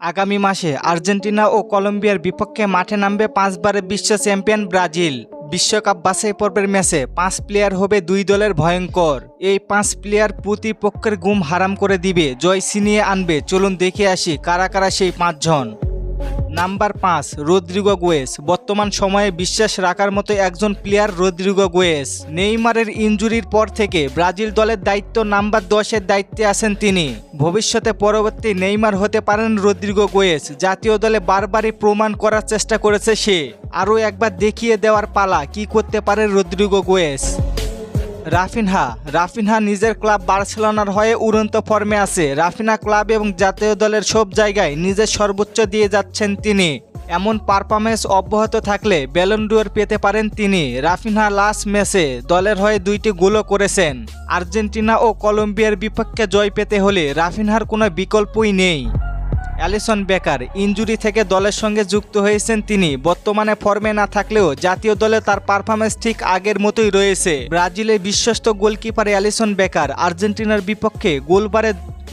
আগামী মাসে আর্জেন্টিনা ও কলম্বিয়ার বিপক্ষে মাঠে নামবে পাঁচবারের বিশ্ব চ্যাম্পিয়ন ব্রাজিল। বিশ্বকাপ বাছাই পর্বের ম্যাচে পাঁচ প্লেয়ার হবে দুই দলের ভয়ঙ্কর। এই পাঁচ প্লেয়ার প্রতিপক্ষের গুম হারাম করে দিবে। জয় ছিনিয়ে আনবে। চলুন দেখে আসি কারা কারা সেই পাঁচজন। নাম্বার পাঁচ, রদ্রিগো গোয়েস। বর্তমান সময়ে বিশ্বাস রাখার মতো একজন প্লেয়ার রদ্রিগো গোয়েস। নেইমারের ইনজুরির পর থেকে ব্রাজিল দলের দায়িত্ব নাম্বার দশের দায়িত্বে আছেন তিনি। ভবিষ্যতে পরবর্তী নেইমার হতে পারেন রদ্রিগো গোয়েস, জাতীয় দলে বারবারই প্রমাণ করার চেষ্টা করেছে সে। আরও একবার দেখিয়ে দেওয়ার পালা কি করতে পারে রদ্রিগো গোয়েস। রাফিনহা রাফিনহা নিজের ক্লাব বার্সেলোনার হয়ে উড়ন্ত ফর্মে আছে। রাফিনা ক্লাব এবং জাতীয় দলের সব জায়গায় নিজের সর্বোচ্চ দিয়ে যাচ্ছেন তিনি। এমন পারফরমেন্স অব্যাহত থাকলে ব্যালন্ডুয়ার পেতে পারেন তিনি। রাফিনহা লাস্ট ম্যাচে দলের হয়ে দুইটি গোলও করেছেন। আর্জেন্টিনা ও কলম্বিয়ার বিপক্ষে জয় পেতে হলে রাফিনহার কোনো বিকল্পই নেই। Alisson Becker. ইঞ্জুরি থেকে দলের সঙ্গে যুক্ত হয়েছেন তিনি। বর্তমানে ফর্মে না থাকলেও জাতীয় দলে তার পারফরমেন্স ঠিক আগের মতোই রয়েছে। ব্রাজিলের বিশ্বস্ত গোলকিপার অ্যালিসন বেকার। আর্জেন্টিনার বিপক্ষে গোলবারে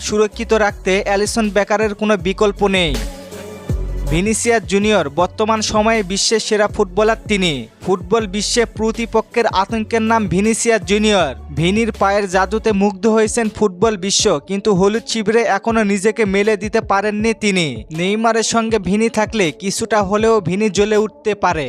সুরক্ষিত রাখতে অ্যালিসন বেকারের কোনো বিকল্প নেই। ভিনিসিয়াস জুনিয়র, বর্তমান সময়ে বিশ্বের সেরা ফুটবলার তিনি। ফুটবল বিশ্বে প্রতিপক্ষের আতঙ্কের নাম ভিনিসিয়াস জুনিয়র। ভিনির পায়ের জাদুতে মুগ্ধ হয়েছেন ফুটবল বিশ্ব, কিন্তু হলুদ শিবিরে এখনও নিজেকে মেলে দিতে পারেননি তিনি। নেইমারের সঙ্গে ভিনি থাকলে কিছুটা হলেও ভিনি জ্বলে উঠতে পারে।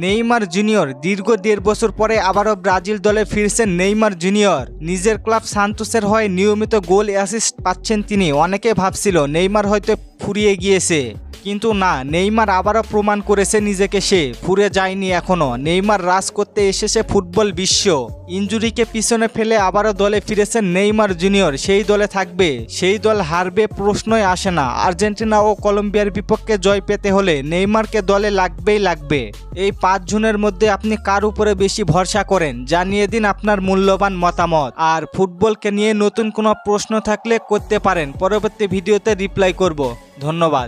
Neymar junior. দীর্ঘ দেড় বছর পরে আবারও ব্রাজিল দলে ফিরছেন নেইমার জুনিয়র। নিজের ক্লাব সান্তোসের হয়ে নিয়মিত গোল অ্যাসিস্ট পাচ্ছেন তিনি। অনেকে ভাবছিল নেইমার হয়তো ফুরিয়ে গিয়েছে। কিন্তু না, নেইমার আবারও প্রমাণ করেছে নিজেকে সে। ফুরে যায়নি এখনও। নেইমার রাজ করতে এসেছে ফুটবল বিশ্ব। ইঞ্জুরিকে পিছনে ফেলে আবারও দলে ফিরেছেন নেইমার জুনিয়র। সেই দলে থাকবে, সেই দল হারবে প্রশ্নই আসে না। আর্জেন্টিনা ও কলম্বিয়ার বিপক্ষে জয় পেতে হলে নেইমারকে দলে লাগবেই লাগবে। এই পাঁচ জনের মধ্যে আপনি কার উপরে বেশি ভরসা করেন? জানিয়ে দিন আপনার মূল্যবান মতামত। আর ফুটবলকে নিয়ে নতুন কোনো প্রশ্ন থাকলে করতে পারেন। পরবর্তী ভিডিওতে রিপ্লাই করব। ধন্যবাদ।